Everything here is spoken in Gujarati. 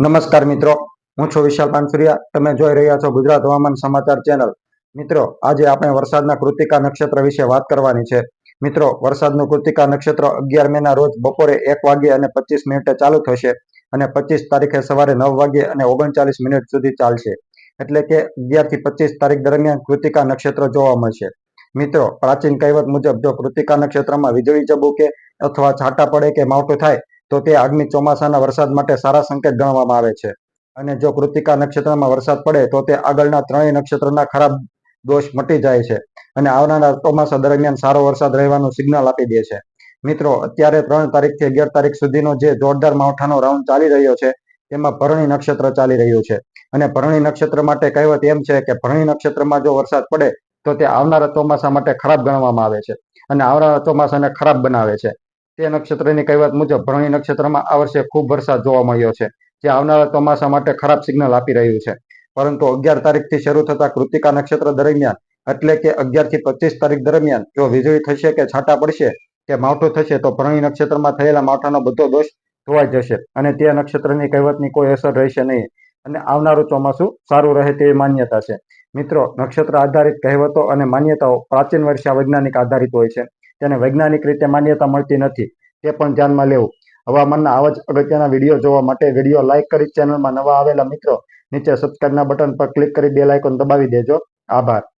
નમસ્કાર મિત્રો, હું છું વિશાલ પાનસુરિયા. તમે જોઈ રહ્યા છો ગુજરાત હવામાન સમાચાર ચેનલ. મિત્રો, આજે આપણે વરસાદના કૃતિકા નક્ષત્ર વિશે વાત કરવાની છે. મિત્રો, વરસાદનું કૃતિકા નક્ષત્ર અગિયાર મેના રોજ બપોરે એક વાગ્યે અને પચીસ મિનિટે ચાલુ થશે અને પચીસ તારીખે સવારે નવ વાગ્યે અને ઓગણચાલીસ મિનિટ સુધી ચાલશે. એટલે કે અગિયારથી પચીસ તારીખ દરમિયાન કૃતિકા નક્ષત્ર જોવા મળશે. મિત્રો, પ્રાચીન કહેવત મુજબ જો કૃતિકા નક્ષત્રમાં વીજળી ચબુકે અથવા છાંટા પડે કે માવઠું થાય તો તે આગામી ચોમાસાના વરસાદ માટે સારા સંકેત ગણવામાં આવે છે. અને જો કૃતિકા નક્ષત્રમાં વરસાદ પડે, તો તે આગળના ત્રણેય નક્ષત્રના ખરાબ દોષ મટી જાય છે અને આવનારા ચોમાસા દરમિયાન સારો વરસાદ રહેવાનું સિગ્નલ આપી દે છે. મિત્રો, અત્યારે ત્રણ તારીખથી અગિયાર તારીખ સુધીનો જે જોરદાર માવઠાનો રાઉન્ડ ચાલી રહ્યો છે, તેમાં ભરણી નક્ષત્ર ચાલી રહ્યું છે. અને ભરણી નક્ષત્ર માટે કહેવત એમ છે કે ભરણી નક્ષત્રમાં જો વરસાદ પડે, તો તે આવનારા ચોમાસા માટે ખરાબ ગણવામાં આવે છે. અને આવનારા ચોમાસાને ખરાબ બનાવે છે. તે નક્ષત્રની કહેવત મુજબ ભરણી નક્ષત્રમાં આ વર્ષે ખૂબ વરસાદ જોવા મળ્યો છે, જે આવનારા ચોમાસા માટે ખરાબ સિગ્નલ આપી રહ્યું છે. પરંતુ અગિયાર તારીખથી શરૂ થતા કૃતિકા નક્ષત્ર દરમિયાન એટલે કે અગિયારથી પચીસ તારીખ દરમિયાન જો વીજળી થશે કે છાંટા પડશે કે માવઠું થશે તો ભરણી નક્ષત્રમાં થયેલા માવઠાનો બધો દોષ ધોવાઈ જશે અને તે નક્ષત્રની કહેવતની કોઈ અસર રહેશે નહીં અને આવનારું ચોમાસું સારું રહે તેવી માન્યતા છે. મિત્રો, નક્ષત્ર આધારિત કહેવતો અને માન્યતાઓ પ્રાચીન વર્ષે વૈજ્ઞાનિક આધારિત હોય છે. તેને વૈજ્ઞાનિક રીતે માન્યતા મળતી નથી, તે પણ ધ્યાનમાં લેવું. હવામાનના આવા જ અગત્યના વીડિયો જોવા માટે વીડિયો લાઇક કરી ચેનલમાં નવા આવેલા મિત્રો નીચે સબસ્ક્રાઇબના બટન પર ક્લિક કરી બેલ આઇકોન દબાવી દેજો. આભાર.